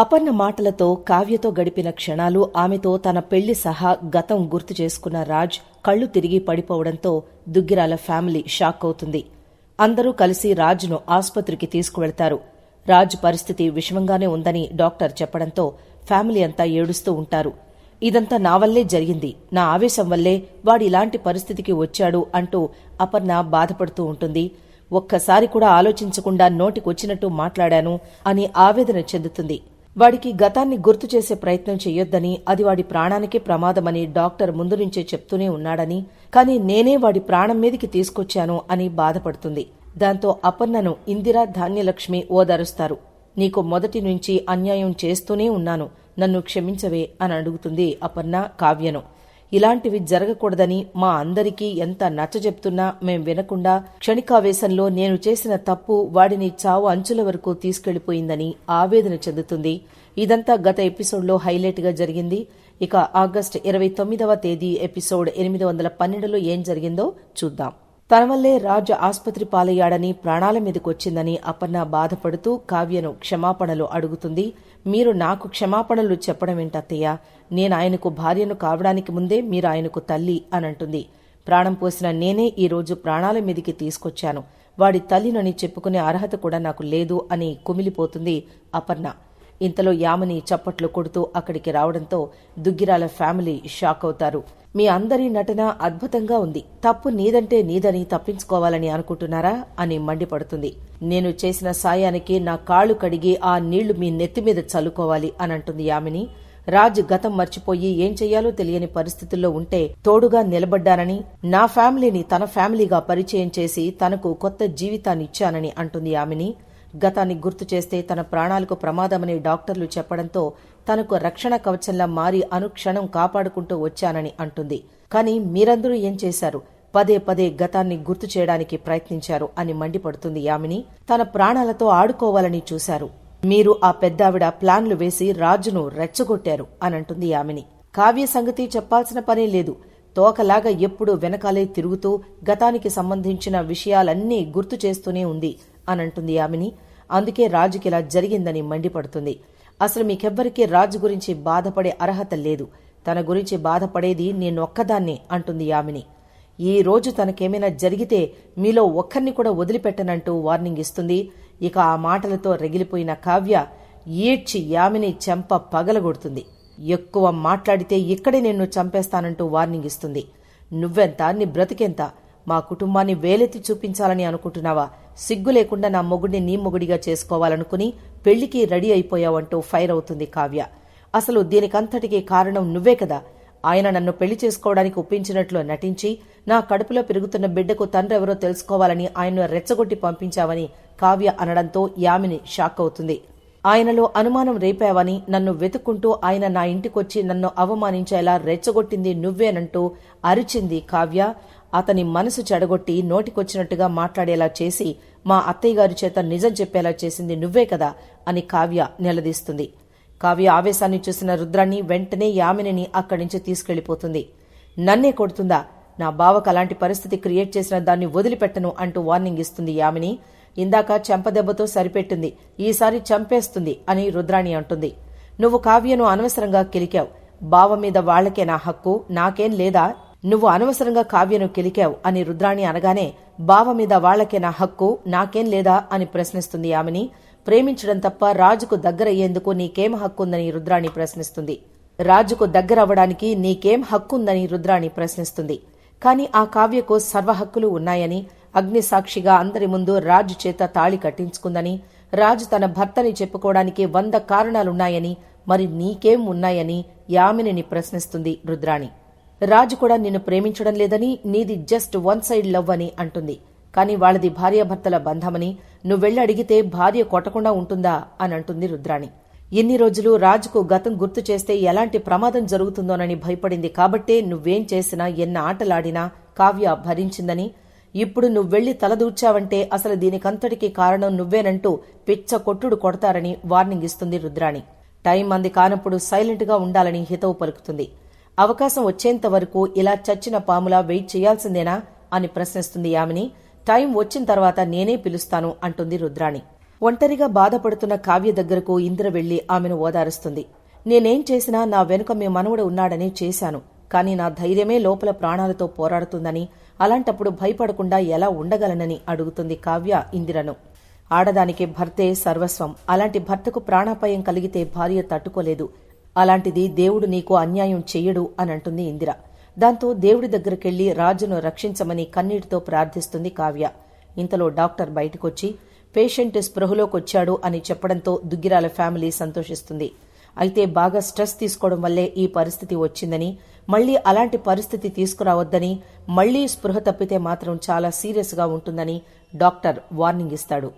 అపర్ణ మాటలతో కావ్యతో గడిపిన క్షణాలు ఆమెతో తన పెళ్ళి సహా గతం గుర్తు చేసుకున్న రాజ్ కళ్ళు తిరిగి పడిపోవడంతో దుగ్గిరాల ఫ్యామిలీ షాక్ అవుతుంది. అందరూ కలిసి రాజ్ను ఆసుపత్రికి తీసుకువెళ్తారు. రాజ్ పరిస్థితి విషమంగానే ఉందని డాక్టర్ చెప్పడంతో ఫ్యామిలీ అంతా ఏడుస్తూ ఉంటారు. ఇదంతా నా వల్లే జరిగింది. నా ఆవేశం వల్లే వాడు ఇలాంటి పరిస్థితికి వచ్చాడు అంటూ అపర్ణ బాధపడుతూ ఉంటుంది. ఒక్కసారి కూడా ఆలోచించకుండా నోటికొచ్చినట్టు మాట్లాడాను అని ఆవేదన చెందుతుంది. వాడికి గతాన్ని గుర్తు చేసే ప్రయత్నం చెయ్యొద్దని అది వాడి ప్రాణానికి ప్రమాదమని డాక్టర్ ముందు నుంచే చెప్తూనే ఉన్నాడని కానీ నేనే వాడి ప్రాణం మీదికి తీసుకొచ్చాను అని బాధపడుతుంది. దాంతో అపర్ణను ఇందిరా ధాన్యలక్ష్మి ఓదారుస్తారు. నీకు మొదటి నుంచి అన్యాయం చేస్తూనే ఉన్నాను. నన్ను క్షమించవే అని అడుగుతుంది అపర్ణ కావ్యను. ఇలాంటివి జరగకూడదని మా అందరికీ ఎంత నచ్చజెప్తున్నా మేం వినకుండా క్షణికావేశంలో నేను చేసిన తప్పు వాడిని చావు అంచుల వరకు తీసుకెళ్ళిపోయిందని ఆవేదన చెందుతుంది. ఇదంతా గత ఎపిసోడ్లో హైలైట్గా జరిగింది. ఇక ఆగస్టు ఇరవై తొమ్మిదవ తేదీ ఎపిసోడ్ ఎనిమిది వందల పన్నెండులో ఏం జరిగిందో చూద్దాం. తన వల్లే రాజు ఆసుపత్రి పాలయ్యాడని ప్రాణాల మీదకొచ్చిందని అపర్ణ బాధపడుతూ కావ్యను క్షమాపణలు అడుగుతుంది. మీరు నాకు క్షమాపణలు చెప్పడం ఏంటత్తయ్య? నేను ఆయనకు భార్యను కావడానికి ముందే మీరు ఆయనకు తల్లి అనంటుంది. ప్రాణం పోసిన నేనే ఈ రోజు ప్రాణాల మీదికి తీసుకొచ్చాను. వాడి తల్లినని చెప్పుకునే అర్హత కూడా నాకు లేదు అని కుమిలిపోతుంది అపర్ణ. ఇంతలో యామని చప్పట్లు కొడుతూ అక్కడికి రావడంతో దుగ్గిరాల ఫ్యామిలీ షాక్ అవుతారు. మీ అందరి నటన అద్భుతంగా ఉంది. తప్పు నీదంటే నీదని తప్పించుకోవాలని అనుకుంటున్నారా అని మండిపడుతుంది. నేను చేసిన సాయానికి నా కాళ్ళు కడిగి ఆ నీళ్ళు మీ నెత్తిమీద చల్లుకోవాలి అని అంటుంది యామిని. రాజ్ గతం మర్చిపోయి ఏం చెయ్యాలో తెలియని పరిస్థితుల్లో ఉంటే తోడుగా నిలబడ్డానని నా ఫ్యామిలీని తన ఫ్యామిలీగా పరిచయం చేసి తనకు కొత్త జీవితాన్ని ఇచ్చానని అంటుంది యామిని. గతాన్ని గుర్తు చేస్తే తన ప్రాణాలకు ప్రమాదమని డాక్టర్లు చెప్పడంతో తనకు రక్షణ కవచంలా మారి అనుక్షణం కాపాడుకుంటూ వచ్చానని అంటుంది. కానీ మీరందరూ ఏం చేశారు? పదే పదే గతాన్ని గుర్తు చేయడానికి ప్రయత్నించారు అని మండిపడుతుంది యామిని. తన ప్రాణాలతో ఆడుకోవాలని చూశారు. మీరు ఆ పెద్దావిడ ప్లాన్లు వేసి రాజును రెచ్చగొట్టారు అని అంటుంది యామిని. కావ్య సంగతి చెప్పాల్సిన పనే లేదు. తోకలాగా ఎప్పుడూ వెనకాలే తిరుగుతూ గతానికి సంబంధించిన విషయాలన్నీ గుర్తు చేస్తూనే ఉంది. అనంటుంది యామిని అందుకే రాజుకి ఇలా జరిగిందని మండిపడుతుంది. అసలు మీకెవ్వరికీ రాజు గురించి బాధపడే అర్హత లేదు. తన గురించి బాధపడేది నేనొక్కదాన్నే అంటుంది యామిని ఈ రోజు తనకేమైనా జరిగితే మీలో ఒక్కరిని కూడా వదిలిపెట్టనంటూ వార్నింగ్ ఇస్తుంది. ఇక ఆ మాటలతో రగిలిపోయిన కావ్య ఈడ్చి యామిని చెంప పగలగొడుతుంది. ఎక్కువ మాట్లాడితే ఇక్కడే నిన్ను చంపేస్తానంటూ వార్నింగ్ ఇస్తుంది. నువ్వెంత? నీ బ్రతికెంత? మా కుటుంబాన్ని వేలెత్తి చూపించాలని అనుకుంటున్నావా? సిగ్గు లేకుండా నా మొగుడిని నీ మొగుడిగా చేసుకోవాలనుకుని పెళ్ళికి రెడీ అయిపోయావంటూ ఫైర్ అవుతుంది కావ్య. అసలు దీనికంతటికీ కారణం నువ్వే కదా. ఆయన నన్ను పెళ్ళి చేసుకోవడానికి ఒప్పించినట్లు నటించి నా కడుపులో పెరుగుతున్న బిడ్డకు తండ్రెవరో తెలుసుకోవాలని ఆయన్ను రెచ్చగొట్టి పంపించావని కావ్య అనడంతో యామిని షాక్ అవుతుంది. ఆయనలో అనుమానం రేపావని నన్ను వెతుక్కుంటూ ఆయన నా ఇంటికొచ్చి నన్ను అవమానించేలా రెచ్చగొట్టింది నువ్వేనంటూ అరిచింది కావ్య. అతని మనసు చెడగొట్టి నోటికొచ్చినట్టుగా మాట్లాడేలా చేసి మా అత్తయ్య గారి చేత నిజం చెప్పేలా చేసింది నువ్వే కదా అని కావ్య నిలదీస్తుంది. కావ్య ఆవేశాన్ని చూసిన రుద్రాన్ని వెంటనే యామినిని అక్కడి నుంచి తీసుకెళ్ళిపోతుంది. నన్నే కొడుతుందా? నా బావకు అలాంటి పరిస్థితి క్రియేట్ చేసిన దాన్ని వదిలిపెట్టను అంటూ వార్నింగ్ ఇస్తుంది యామిని. ఇందాక చెంపదెబ్బతో సరిపెట్టింది. ఈసారి చంపేస్తుంది అని రుద్రాణి అంటుంది. నువ్వు కావ్యను అనవసరంగా కిలికావు. బావ మీద వాళ్ళకే నా హక్కు నాకేం లేదా? నువ్వు అనవసరంగా కావ్యను కిలికావు అని రుద్రాణి అనగానే బావ మీద వాళ్ళకే నా హక్కు నాకేం లేదా అని ప్రశ్నిస్తుంది ఆమెని. ప్రేమించడం తప్ప రాజుకు దగ్గరయ్యేందుకు నీకేం హక్కుందని రుద్రాణి ప్రశ్నిస్తుంది. రాజుకు దగ్గరవ్వడానికి నీకేం హక్కుందని రుద్రాణి ప్రశ్నిస్తుంది. కాని ఆ కావ్యకు సర్వ హక్కులు ఉన్నాయని అగ్నిసాక్షిగా అందరి ముందు రాజు చేత తాళి కట్టించుకుందని రాజు తన భర్తని చెప్పుకోవడానికి వంద కారణాలున్నాయని మరి నీకేం ఉన్నాయని యామినిని ప్రశ్నిస్తుంది రుద్రాణి. రాజు కూడా నిన్ను ప్రేమించడం లేదని నీది జస్ట్ వన్ సైడ్ లవ్ అని అంటుంది. కాని వాళ్ళది భార్యాభర్తల బంధమని నువ్వెళ్ళి అడిగితే భార్య కొట్టకుండా ఉంటుందా అని అంటుంది రుద్రాణి. ఎన్ని రోజులు రాజుకు గతం గుర్తు చేస్తే ఎలాంటి ప్రమాదం జరుగుతుందోనని భయపడింది కాబట్టే నువ్వేం చేసినా ఎన్న ఆటలాడినా కావ్య భరించిందని. ఇప్పుడు నువ్వెళ్ళి తలదూర్చావంటే అసలు దీనికంతటికి కారణం నువ్వేనంటూ పిచ్చ కొట్టుడు కొడతారని వార్నింగ్ ఇస్తుంది రుద్రాణి. టైం అంది కానప్పుడు సైలెంట్గా ఉండాలని హితవు పలుకుతుంది. అవకాశం వచ్చేంత వరకు ఇలా చచ్చిన పాములా వెయిట్ చేయాల్సిందేనా అని ప్రశ్నిస్తుంది యామిని. టైం వచ్చిన తర్వాత నేనే పిలుస్తాను అంటుంది రుద్రాణి. ఒంటరిగా బాధపడుతున్న కావ్య దగ్గరకు ఇందిర వెళ్ళి ఆమెను ఓదారుస్తుంది. నేనేం చేసినా నా వెనుక మీ మనవడు ఉన్నాడని చేశాను. కానీ నా ధైర్యమే లోపల ప్రాణాలతో పోరాడుతుందని అలాంటప్పుడు భయపడకుండా ఎలా ఉండగలనని అడుగుతుంది కావ్య ఇందిరను. ఆడదానికి భర్తే సర్వస్వం. అలాంటి భర్తకు ప్రాణాపాయం కలిగితే భార్య తట్టుకోలేదు. అలాంటిది దేవుడు నీకు అన్యాయం చెయ్యడు అని అంటుంది ఇందిర. దాంతో దేవుడి దగ్గరకెళ్ళి రాజును రక్షించమని కన్నీటితో ప్రార్థిస్తుంది కావ్య. ఇంతలో డాక్టర్ బయటకొచ్చి పేషెంట్ స్పృహలోకొచ్చాడు అని చెప్పడంతో దుగ్గిరాల ఫ్యామిలీ సంతోషిస్తుంది. అయితే బాగా స్ట్రెస్ తీసుకోవడం వల్లే ఈ పరిస్థితి వచ్చిందని మళ్ళీ అలాంటి పరిస్థితి తీసుకురావద్దని మళ్ళీ స్పృహ తప్పితే మాత్రం చాలా సీరియస్గా ఉంటుందని డాక్టర్ వార్నింగ్ ఇస్తాడు.